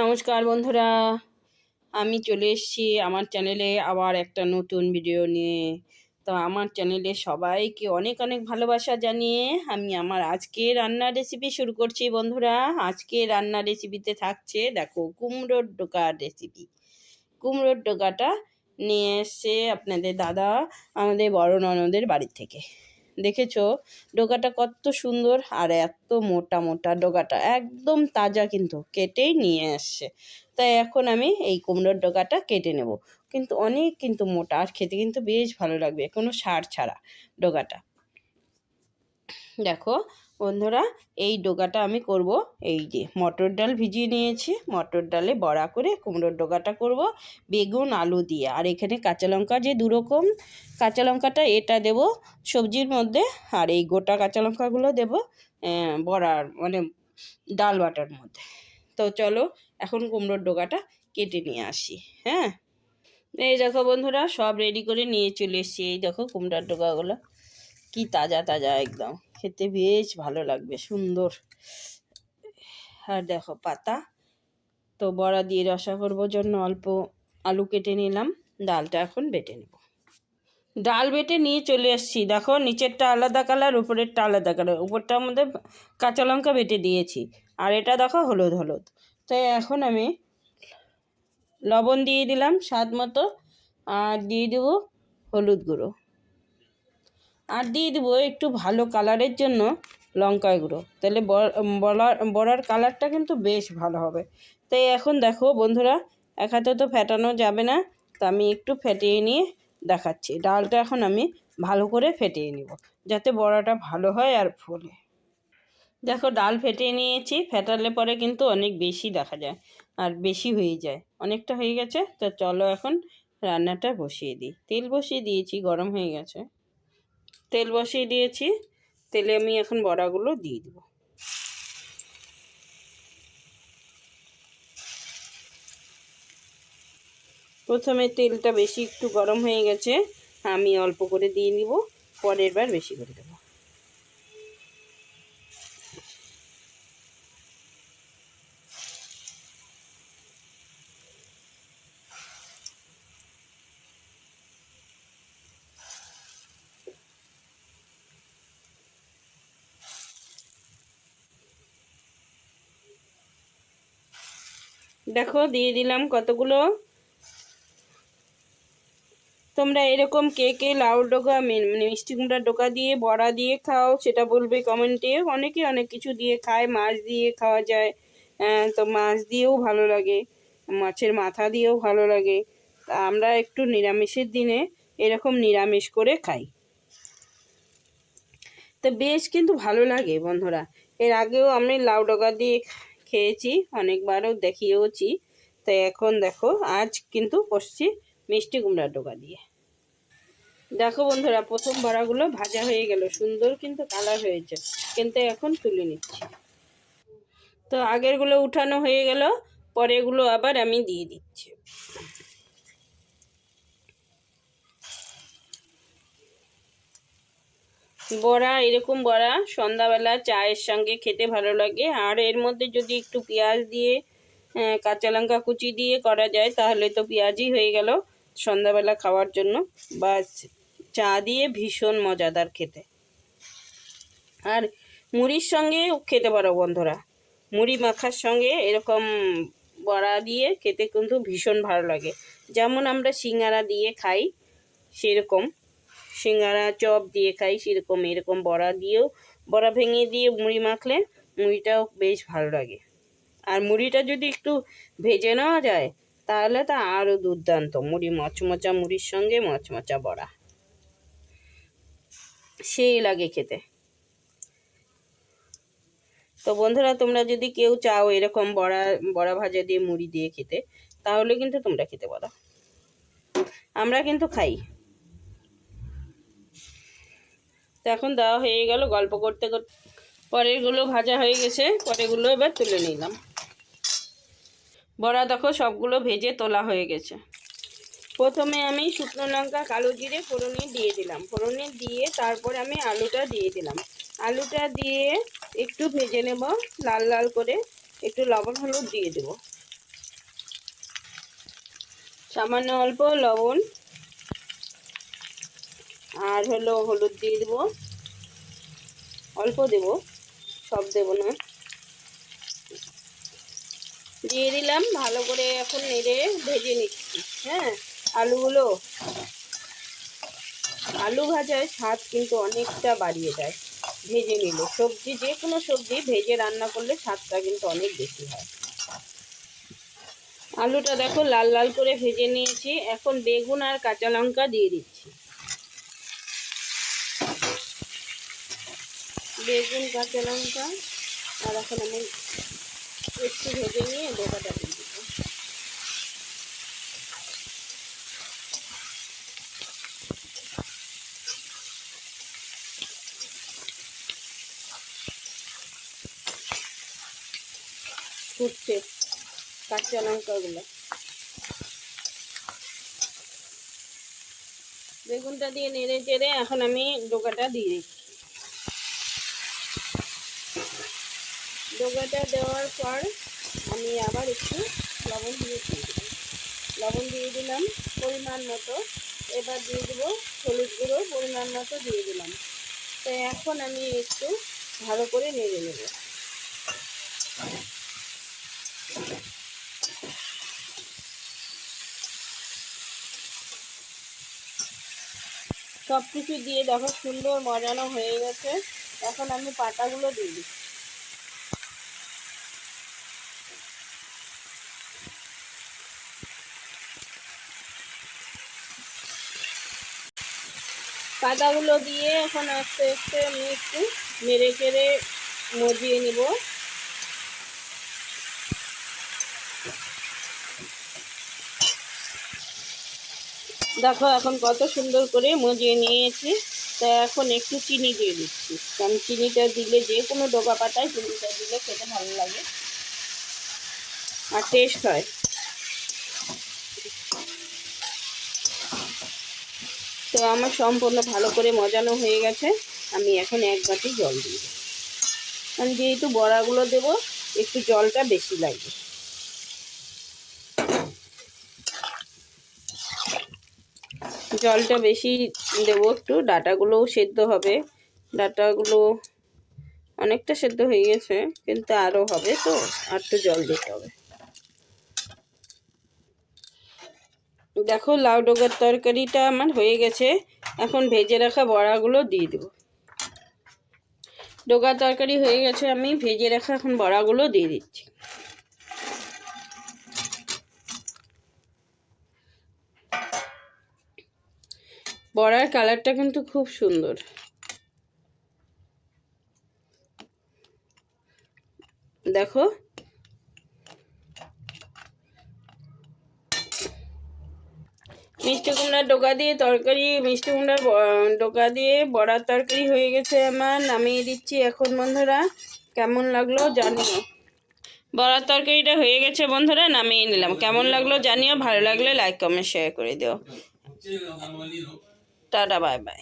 নমস্কার বন্ধুরা, আমি চলে এসেছি আমার চ্যানেলে আবার একটা নতুন ভিডিও নিয়ে। তো আমার চ্যানেলে সবাইকে অনেক অনেক ভালোবাসা জানিয়ে আমি আমার আজকে রান্নার রেসিপি শুরু করছি বন্ধুরা। আজকে রান্নার রেসিপিতে থাকছে দেখো কুমড়োর ডোকার রেসিপি কুমড়োর ডোকাটা নিয়ে এসছে আপনাদের দাদা, আমাদের বড় ননদের বাড়ির থেকে। দেখেছ? ডোকাটা কত সুন্দর আর এত মোটা মোটা ডোকাটা একদম তাজা কিন্তু, কেটেই নিয়ে আসছে। তাই এখন আমি এই কুমড়োর ডোকাটা কেটে নেব। কিন্তু অনেক কিন্তু মোটা আর খেতে কিন্তু বেশ ভালো লাগবে, কোনো সার ছাড়া ডোকাটা দেখো বন্ধুরা, এই ডোকাটা আমি করব। এই যে মটর ডাল ভিজিয়ে নিয়েছি। মটর ডালে বড়া করে কুমড়োর ডোকাটা করব। বেগুন, আলু দিয়ে। আর এখানে কাঁচা লঙ্কা যে দুরকম কাঁচা লঙ্কাটা, এটা দেব সবজির মধ্যে। আর এই গোটা কাঁচা লঙ্কাগুলো দেব বড়ার মানে ডাল বাটার মধ্যে। তো চলো, এখন কুমড়োর ডোকাটা কেটে নিয়ে আসি। হ্যাঁ? এই দেখো বন্ধুরা, সব রেডি করে নিয়ে চলে এসেছি। এই দেখো কুমড়ার ডোকাগুলো কি তাজা তাজা, একদম। খেতে বেশ ভালো লাগবে, সুন্দর। আর দেখো, পাতা। তো বড়া দিয়ে রসা করব জন্য অল্প আলু কেটে নিলাম। ডালটা এখন বেটে নেব। ডাল বেটে নিয়ে চলে এসেছি। দেখো, নিচেরটা আলাদা কালার, উপরেরটা আলাদা কালার। উপরটার মধ্যে কাঁচা লঙ্কা বেটে দিয়েছি। আর এটা দেখো, হলুদ হলুদ। তাই এখন আমি লবণ দিয়ে দিলাম স্বাদ মতো। আর দিয়ে দেবো হলুদ গুঁড়ো। আর দিয়ে দেবো একটু ভালো কালারের জন্য লঙ্কা গুঁড়ো। তাহলে বড়ার কালারটা কিন্তু বেশ ভালো হবে। তাই এখন দেখো বন্ধুরা, এক হাতে তো ফেটানো যাবে না, তো আমি একটু ফেটিয়ে নিয়ে দেখাচ্ছি। ডালটা এখন আমি ভালো করে ফেটিয়ে নিব, যাতে বড়াটা ভালো হয় আর ফোলে। দেখো ডাল ফেটিয়ে নিয়েছি, ফেটালে পরে কিন্তু অনেক বেশি দেখা যায় আর বেশি হয়ে যায়। অনেকটা হয়ে গেছে, তো চলো এখন রান্নাটা বসিয়ে দিই। তেল বসিয়ে দিয়েছি, গরম হয়ে গেছে। তেল বসিয়ে দিয়েছি। তেলে আমি এখন বড়াগুলো দিয়ে দেবো। প্রথমে তেলটা বেশি একটু গরম হয়ে গেছে, আমি অল্প করে দিয়ে নিব, পরের বার বেশি করে দেবো। দেখো, দিয়ে দিলাম কতগুলো। তোমরা এরকম কে কে লাউ ডোকা মানে মিষ্টি কুমড়ার ডোকা দিয়ে, বড়া দিয়ে খাও, সেটা বলবে কমেন্টে। অনেকে অনেক কিছু দিয়ে খায়, মাছ দিয়ে খাওয়া যায়। তো মাছ দিয়েও ভালো লাগে, মাছের মাথা দিয়েও ভালো লাগে। তা আমরা একটু নিরামিষের দিনে এরকম নিরামিষ করে খাই। তো বেশ কিন্তু ভালো লাগে বন্ধুরা। এর আগেও আমি লাউ ডগা দিয়ে খেয়েছি, অনেকবারও দেখিয়েওছি। তো এখন দেখো, আজ কিন্তু করছি মিষ্টি কুমড়ার ডোকা দিয়ে। দেখো বন্ধুরা, প্রথম বড়াগুলো ভাজা হয়ে গেল। সুন্দর কিন্তু কালার হয়েছে, কিন্তু এখন তুলে নিচ্ছি। তো আগেরগুলো উঠানো হয়ে গেল, পরেগুলো আবার আমি দিয়ে দিচ্ছি। বড়া, এরকম বড়া সন্ধ্যাবেলা চায়ের সঙ্গে খেতে ভালো লাগে। আর এর মধ্যে যদি একটু পেঁয়াজ দিয়ে কাঁচা লঙ্কা কুচি দিয়ে করা যায়, তাহলে তো পেঁয়াজই হয়ে গেল সন্ধ্যাবেলা খাওয়ার জন্য। বা চা দিয়ে ভীষণ মজাদার খেতে। আর মুড়ির সঙ্গে খেতে পারো বন্ধুরা। মুড়ি মাখার সঙ্গে এরকম বড়া দিয়ে খেতে কিন্তু ভীষণ ভালো লাগে। যেমন আমরা সিঙ্গারা দিয়ে খাই, সেরকম। সিঙ্গারা, চপ দিয়ে খাই, সেরকম, এরকম বড়া দিয়েও, বড়া ভেঙে দিয়ে মুড়ি মাখলে মুড়িটাও বেশ ভালো লাগে। আর মুড়িটা যদি একটু ভেজে নেওয়া যায়, তাহলে তা আরও দুর্দান্ত। মুড়ি, মচমচা মুড়ির সঙ্গে মচমচা বড়া। সেই লাগে খেতে। তো বন্ধুরা, তোমরা যদি কেউ চাও এরকম বড়া বড়া ভাজা দিয়ে মুড়ি দিয়ে খেতে, তাহলে কিন্তু তোমরা খেতে পারো। আমরা কিন্তু খাই। তো এখন দেওয়া হয়ে গেল গল্প করতে করতে পরেরগুলো ভাজা হয়ে গেছে, পরেরগুলো এবার তুলে নিলাম। বড়া দেখো সবগুলো ভেজে তোলা হয়ে গেছে। প্রথমে আমি শুকনো লঙ্কা, কালো জিরে, ফোড়নে দিয়ে দিলাম। ফোড়নে দিয়ে তারপর আমি আলুটা দিয়ে দিলাম। আলুটা দিয়ে একটু ভেজে নেব, লাল লাল করে একটু লবণ হলুদ দিয়ে দেব। সামান্য অল্প লবণ আর হলো হলুদ দিয়ে দেবো। অল্প দেব, সব দেব না। দিয়ে দিলাম, ভালো করে এখন নেড়ে ভেজে নিচ্ছি। হ্যাঁ আলুগুলো। আলু ভাজার স্বাদ কিন্তু অনেকটা বাড়িয়ে দেয়, ভেজে নিলে। সবজি, যে কোনো সবজি ভেজে রান্না করলে স্বাদটা কিন্তু অনেক বেশি হয়। আলুটা দেখো লাল লাল করে ভেজে নিয়েছি। এখন বেগুন আর কাঁচা লঙ্কা দিয়ে দিচ্ছি। বেগুন কাঁচা লঙ্কা আর এখন আমি একটু ভেজে নিয়ে ডোকাটা দিয়ে দেবো। ফুটছে কাঁচা লঙ্কাগুলো। বেগুনটা দিয়ে নেড়ে চেড়ে এখন আমি ডোকাটা দিয়ে দিচ্ছি। ডোকাটা দেওয়ার পর আমি আবার একটু লবণ দিয়ে দিয়ে দিলাম। লবণ দিয়ে দিলাম পরিমাণ মতো। এবার দিয়ে দেবো হলুদ গুঁড়ো, পরিমাণ মতো দিয়ে দিলাম। তো এখন আমি একটু ভালো করে নেড়ে নেব। সব কিছু দিয়ে দেখো সুন্দর মজানো হয়ে গেছে। এখন আমি পাতাগুলো দিয়ে দিচ্ছি। পাতাগুলো দিয়ে এখন আস্তে আস্তে আমি একটু মেরে কেড়ে মজিয়ে নিব। দেখো এখন কত সুন্দর করে মজিয়ে নিয়েছি। তা এখন একটু চিনি দিয়ে দিচ্ছি। কারণ চিনিটা দিলে যে কোনো ডোকা পাতায় চিনিটা দিলে খেতে ভালো লাগে। আর টেস্ট হয়। তো আমার সম্পূর্ণ ভালো করে মজানো হয়ে গেছে। আমি এখন এক বাটি জল দেবো। কারণ যেহেতু বড়াগুলো দেবো, একটু জলটা বেশি লাগবে। জলটা বেশি দেবো একটু, ডাটাগুলোও সেদ্ধ হবে। ডাটাগুলো অনেকটা সেদ্ধ হয়ে গেছে, কিন্তু আরও হবে তো, আর একটু জল দিতে হবে। দেখো, লাউ ডোগার তরকারিটা আমার হয়ে গেছে। এখন ভেজে রাখা বড়াগুলো দিয়ে দেবো। ডোগা তরকারি হয়ে গেছে, আমি ভেজে রাখা এখন বড়াগুলো দিয়ে দিচ্ছি। বড়ার কালারটা কিন্তু খুব সুন্দর। দেখো মিষ্টি কুমড়ার ডোকা দিয়ে তরকারি, মিষ্টি কুমড়ার ডোকা দিয়ে বড়ার তরকারি হয়ে গেছে আমার। নামিয়ে দিচ্ছি এখন বন্ধুরা। কেমন লাগল জানিও। বড়ার তরকারিটা হয়ে গেছে বন্ধুরা, নামিয়ে নিলাম। কেমন লাগল জানিও। ভালো লাগলে লাইক কমেন্ট শেয়ার করে দিও। Tata bye bye